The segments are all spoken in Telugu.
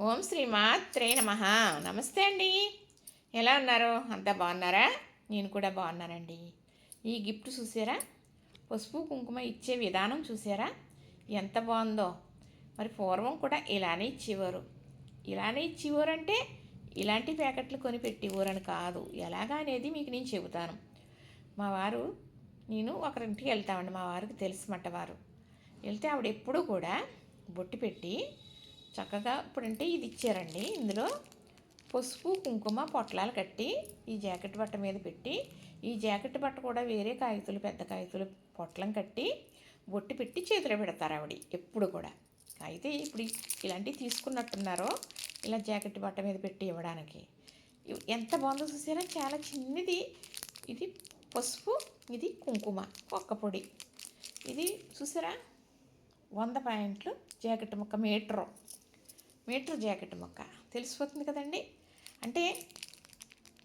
ఓం శ్రీ మాత్రే నమ. నమస్తే అండి. ఎలా ఉన్నారు? అంతా బాగున్నారా? నేను కూడా బాగున్నానండి. ఈ గిఫ్ట్ చూసారా? పసుపు కుంకుమ ఇచ్చే విధానం చూసారా? ఎంత బాగుందో. మరి పూర్వం కూడా ఇలానే ఇచ్చేవారు. ఇలానే ఇచ్చేవారు అంటే ఇలాంటి ప్యాకెట్లు కొని పెట్టేవారని కాదు. ఎలాగా అనేది మీకు నేను చెబుతాను. మా వారు నేను ఒకరింటికి వెళ్తామండి. మా వారికి తెలుసుమంట వారు వెళ్తే ఆవిడ ఎప్పుడూ కూడా బొట్టు పెట్టి చక్కగా ఇప్పుడంటే ఇది ఇచ్చారండి. ఇందులో పసుపు కుంకుమ పొట్లాలు కట్టి ఈ జాకెట్ బట్ట మీద పెట్టి ఈ జాకెట్ బట్ట కూడా వేరే కాగితాలు పెద్ద కాగితాలు పొట్లం కట్టి బొట్టు పెట్టి చేతిలో పెడతారు ఆవిడ ఎప్పుడు కూడా. అయితే ఇప్పుడు ఇలాంటివి తీసుకున్నట్టున్నారో ఇలా జాకెట్ బట్ట మీద పెట్టి ఇవ్వడానికి. ఎంత బాగుందో చూసారా? చాలా చిన్నది. ఇది పసుపు ఇది కుంకుమ ఒక్క పొడి. ఇది చూసారా? వంద పాయింట్లు జాకెట్ ముక్క మీటరు. మీటర్ జాకెట్ ముక్క. తెలిసిపోతుంది కదండి? అంటే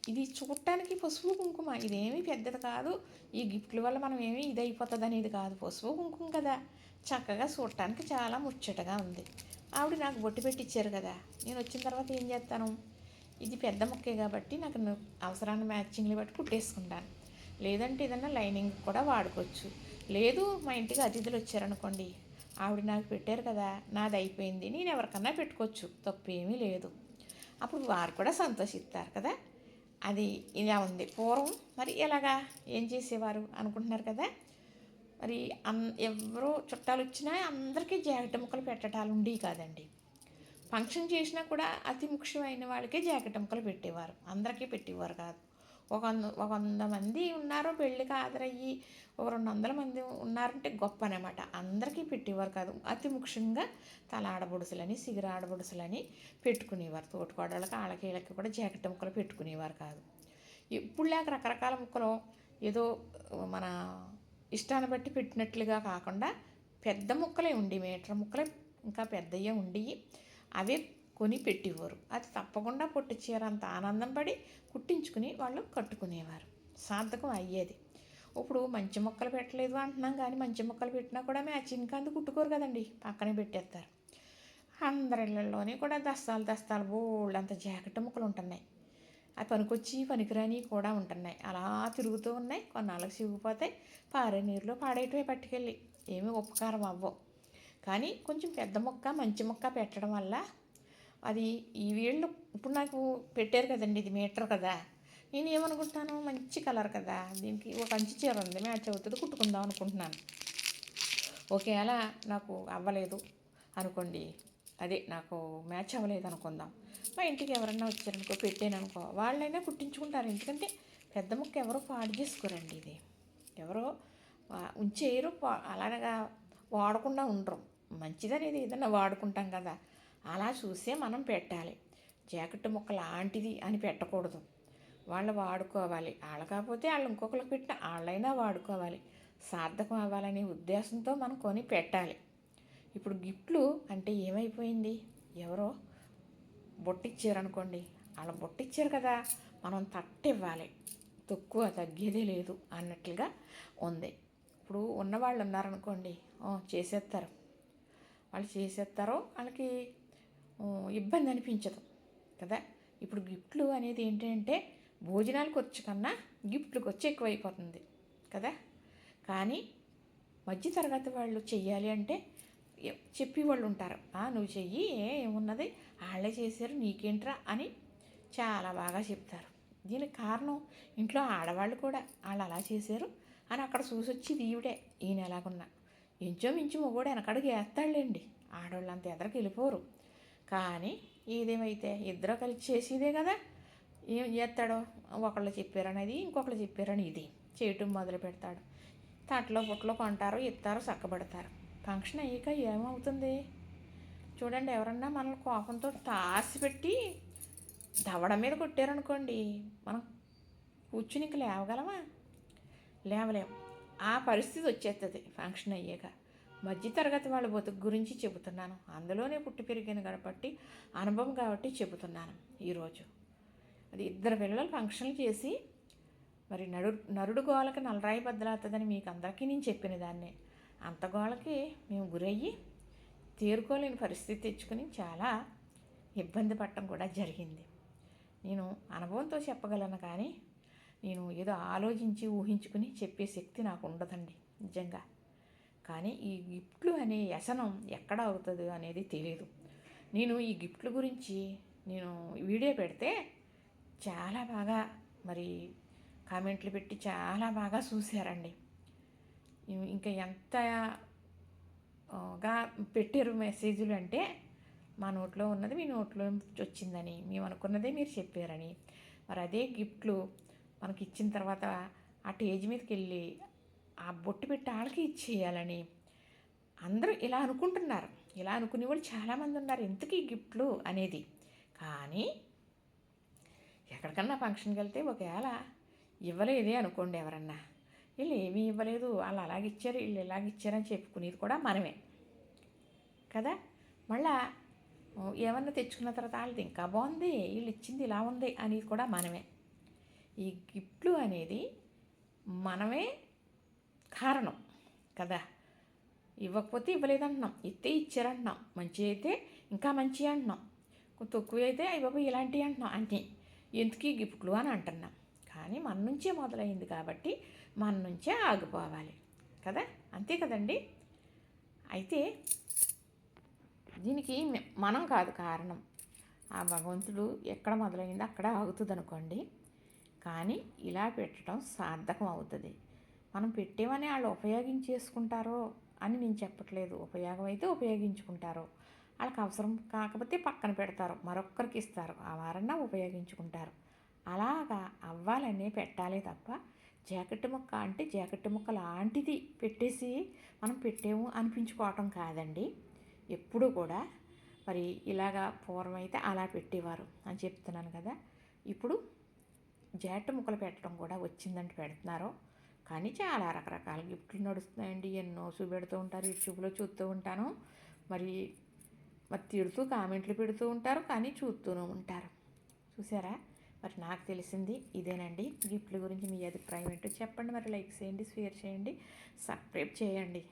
ఇది చూడటానికి పసుపు కుంకుమ. ఇదేమీ పెద్దది కాదు. ఈ గిఫ్ట్ల వల్ల మనం ఏమీ ఇది అయిపోతుంది అనేది కాదు. పసుపు కుంకుమ కదా. చక్కగా చూడటానికి చాలా ముచ్చటగా ఉంది. ఆవిడ నాకు బొట్టు పెట్టిచ్చారు కదా. నేను వచ్చిన తర్వాత ఏం చేస్తాను? ఇది పెద్ద ముక్కే కాబట్టి నాకు అవసరాన్ని మ్యాచింగ్లు బట్టి కుట్టేసుకుంటాను. లేదంటే ఏదన్నా లైనింగ్ కూడా వాడుకోవచ్చు. లేదు మా ఇంటికి అతిథులు వచ్చారనుకోండి. ఆవిడ నాకు పెట్టారు కదా నాది అయిపోయింది నేను ఎవరికన్నా పెట్టుకోవచ్చు తప్పేమీ లేదు. అప్పుడు వారు కూడా సంతోషిస్తారు కదా. అది ఇలా ఉంది. పూర్వం మరి ఎలాగా ఏం చేసేవారు అనుకుంటున్నారు కదా. మరి అన్ ఎవరు చుట్టాలు వచ్చినా అందరికీ జాకెట్ ముక్కలు పెట్టడాలు ఉండేవి కాదండి. ఫంక్షన్ చేసినా కూడా అతి ముఖ్యమైన వాళ్ళకే జాకెట్ ముక్కలు పెట్టేవారు. అందరికీ పెట్టేవారు కాదు. ఒక వంద ఒక వంద మంది ఉన్నారు పెళ్ళికి హాజరయ్యి ఒక రెండు వందల మంది ఉన్నారంటే గొప్ప అనమాట అందరికీ పెట్టేవారు కాదు. అతి ముఖ్యంగా తల ఆడబొడుసులని సిగిర ఆడబొడుసులని పెట్టుకునేవారు. తోటికోడళ్ళకి వాళ్ళకి వీళ్ళకి కూడా జాకెట్ ముక్కలు పెట్టుకునేవారు కాదు. ఇప్పుడు లేక రకరకాల ముక్కలు ఏదో మన ఇష్టాన్ని బట్టి పెట్టినట్లుగా కాకుండా పెద్ద ముక్కలే ఉండి మీటర్ ముక్కలే ఇంకా పెద్దయ్యే ఉండి అవే కొని పెట్టేవారు అది తప్పకుండా పొట్టి చీర అంత ఆనందం పడి కుట్టించుకుని వాళ్ళు కట్టుకునేవారు. సార్థకం అయ్యేది. ఇప్పుడు మంచి మొక్కలు పెట్టలేదు అంటున్నాం కానీ మంచి మొక్కలు పెట్టినా కూడా మ్యాచింగ్ కందు కుట్టుకోరు కదండి పక్కనే పెట్టేస్తారు. అందరిళ్ళల్లోనే కూడా దస్తాలు దస్తాలు బోళ్ళు అంత జాకెట్ ముక్కలు ఉంటున్నాయి. అవి పనికొచ్చి పనికిరాని కూడా ఉంటున్నాయి. అలా తిరుగుతూ ఉన్నాయి. కొన్నాళ్ళకి సిగిపోతాయి పారే నీరులో పాడేయటమే పట్టుకెళ్ళి. ఏమీ ఉపకారం అవ్వవు. కానీ కొంచెం పెద్ద మొక్క మంచి మొక్క పెట్టడం వల్ల అది ఈ వీళ్ళు ఇప్పుడు నాకు పెట్టారు కదండి ఇది మీటర్ కదా. నేను ఏమనుకుంటాను? మంచి కలర్ కదా. దీనికి ఒక మంచి చీర ఉంది మ్యాచ్ అవుతుంది కుట్టుకుందాం అనుకుంటున్నాను. ఒకవేళ నాకు అవ్వలేదు అనుకోండి. అదే నాకు మ్యాచ్ అవ్వలేదు అనుకుందాం. మా ఇంటికి ఎవరన్నా వచ్చారనుకో పెట్టాను అనుకో వాళ్ళైనా కుట్టించుకుంటారు. ఎందుకంటే పెద్ద ముక్క ఎవరో పాడు చేసుకోరండి ఇది. ఎవరో ఉంచేయరు అలాగా వాడకుండా ఉండరు. మంచిదనేది ఏదైనా వాడుకుంటాం కదా. అలా చూసే మనం పెట్టాలి. జాకెట్ ముక్క లాంటిది అని పెట్టకూడదు. వాళ్ళు వాడుకోవాలి. వాళ్ళు కాకపోతే వాళ్ళు ఇంకొకరికి పెట్టిన వాళ్ళైనా వాడుకోవాలి. సార్థకం అవ్వాలనే ఉద్దేశంతో మనం కొని పెట్టాలి. ఇప్పుడు గిఫ్ట్లు అంటే ఏమైపోయింది? ఎవరో బొట్టిచ్చారు అనుకోండి వాళ్ళ బొట్టిచ్చారు కదా మనం తట్టివ్వాలి. తక్కువ తగ్గేదే లేదు అన్నట్లుగా ఉంది. ఇప్పుడు ఉన్నవాళ్ళు ఉన్నారనుకోండి చేసేస్తారు వాళ్ళు చేసేస్తారో వాళ్ళకి ఇబ్బంది అనిపించదు కదా? ఇప్పుడు గిఫ్ట్లు అనేది ఏంటంటే భోజనాలు ఖర్చు కన్నా గిఫ్ట్లు ఖర్చు ఎక్కువైపోతుంది కదా? కానీ మధ్య తరగతి వాళ్ళు చెయ్యాలి అంటే చెప్పి వాళ్ళు ఉంటారు. "ఆ, నువ్వు చెయ్యి ఏమున్నది? వాళ్ళే చేశారు నీకేంట్రా? అని చాలా బాగా చెప్తారు. దీనికి కారణం ఇంట్లో ఆడవాళ్ళు కూడా వాళ్ళు అలా చేశారు అని అక్కడ చూసొచ్చింది ఈవిడే ఈయన ఎలాగున్నా. ఎంచో మించి మొగోడు వెనకడుగు వేస్తాడులేండి. అంత ఎదరికి వెళ్ళిపోరు కానీ ఏదేమైతే ఇద్దరు కలిసి చేసేదే కదా? ఏం చేస్తాడో? ఒకళ్ళు చెప్పారనేది ఇంకొకళ్ళు చెప్పారని ఇది. చేయటం మొదలు పెడతాడు. తట్లో పుట్లో కొంటారు ఇస్తారు చక్కబడతారు. ఫంక్షన్ అయ్యాక ఏమవుతుంది? చూడండి ఎవరన్నా మనల్ని కోపంతో తాసి పెట్టి దవడ మీద కొట్టారనుకోండి మనం కూర్చుని ఇంక లేవగలమా? లేవలేం. ఆ పరిస్థితి వచ్చేస్తుంది ఫంక్షన్ అయ్యాక. మధ్యతరగతి వాళ్ళ బతుకు గురించి చెబుతున్నాను. అందులోనే పుట్టి పెరిగాను కాబట్టి అనుభవం కాబట్టి చెబుతున్నాను ఈరోజు. అది ఇద్దరు పిల్లలు ఫంక్షన్లు చేసి మరి నడు నరుడు గోళకి నలరాయి బద్దలవుతుందని మీకు అందరికీ నేను చెప్పిన దాన్నే. అంత గోళకి మేము గురయ్యి తేరుకోలేని పరిస్థితి తెచ్చుకుని చాలా ఇబ్బంది పడటం కూడా జరిగింది. నేను అనుభవంతో చెప్పగలను కానీ నేను ఏదో ఆలోచించి ఊహించుకుని చెప్పే శక్తి నాకు ఉండదండి. నిజంగా కానీ ఈ గిఫ్ట్లు అనే వ్యసనం ఎక్కడ అవుతుంది అనేది తెలియదు నేను ఈ గిఫ్ట్ల గురించి నేను వీడియో పెడితే చాలా బాగా మరి కామెంట్లు పెట్టి చాలా బాగా చూశారండి. ఇంకా ఎంతగా పెట్టారు మెసేజ్లు అంటే మా నోట్లో ఉన్నది మీ నోట్లో వచ్చిందని మేము అనుకున్నదే మీరు చెప్పారని. మరి అదే గిఫ్ట్లు మనకి ఇచ్చిన తర్వాత ఆ టేజ్ మీదకి వెళ్ళి ఆ బొట్టు పెట్టి వాళ్ళకి ఇచ్చేయాలని. అందరూ ఇలా అనుకుంటున్నారు. ఇలా అనుకునే వాళ్ళు చాలామంది ఉన్నారు. ఎందుకు ఈ గిఫ్ట్లు అనేది. కానీ ఎక్కడికన్నా ఫంక్షన్కి వెళ్తే ఒకవేళ ఇవ్వలేదే అనుకోండి ఎవరన్నా. వీళ్ళు ఏమీ ఇవ్వలేదు. వాళ్ళు అలాగ ఇచ్చారు. వీళ్ళు ఇలాగ ఇచ్చారని చెప్పుకునేది కూడా మనమే. కదా? మళ్ళా ఏమన్నా తెచ్చుకున్న తర్వాత వాళ్ళది ఇంకా బాగుంది. వీళ్ళు ఇచ్చింది ఇలా ఉంది అనేది కూడా మనమే. ఈ గిఫ్ట్లు అనేది మనమే కారణం కదా? ఇవ్వకపోతే ఇవ్వలేదంటున్నాం ఇస్తే ఇచ్చారంటున్నాం మంచి అయితే ఇంకా మంచి అంటున్నాం తక్కువ అయితే అయ్యి బాబు ఇలాంటివి అంటున్నాం అన్నీ ఎందుకు ఈ గిఫ్ట్లు అని అంటున్నాం. కానీ మన నుంచే మొదలైంది కాబట్టి మన నుంచే ఆగిపోవాలి కదా? అంతే కదండి? అయితే దీనికి మనం కాదు కారణం. ఆ భగవంతుడు ఎక్కడ మొదలైందో అక్కడ ఆగుతుంది అనుకోండి. కానీ ఇలా పెట్టడం సార్థకం అవుతుంది. మనం పెట్టేమని వాళ్ళు ఉపయోగించేసుకుంటారో అని నేను చెప్పట్లేదు. ఉపయోగం అయితే ఉపయోగించుకుంటారు. వాళ్ళకి అవసరం కాకపోతే పక్కన పెడతారు. మరొక్కరికి ఇస్తారు. ఆ వారన్నా ఉపయోగించుకుంటారు. అలాగా అవ్వాలనే పెట్టాలి తప్ప జాకెట్ ముక్క అంటే జాకెట్ ముక్క లాంటిది పెట్టేసి మనం పెట్టేము అనిపించుకోవటం కాదండి. ఎప్పుడూ కూడా మరి ఇలాగా పూర్వం అయితే అలా పెట్టేవారు అని చెప్తున్నాను కదా. ఇప్పుడు జాకెట్ ముక్కలు పెట్టడం కూడా వచ్చిందంటే పెడుతున్నారు. కానీ చాలా రకరకాల గిఫ్ట్లు నడుస్తున్నాయండి. ఎన్నో చూపెడుతూ ఉంటారు యూట్యూబ్లో చూస్తూ ఉంటాను. మరి మరి తిడుతూ కామెంట్లు పెడుతూ ఉంటారు కానీ చూస్తూనే ఉంటారు. చూసారా? మరి నాకు తెలిసింది ఇదేనండి. గిఫ్ట్ల గురించి మీ అభిప్రాయం ఏంటో చెప్పండి. మరి లైక్ చేయండి షేర్ చేయండి సబ్స్క్రైబ్ చేయండి.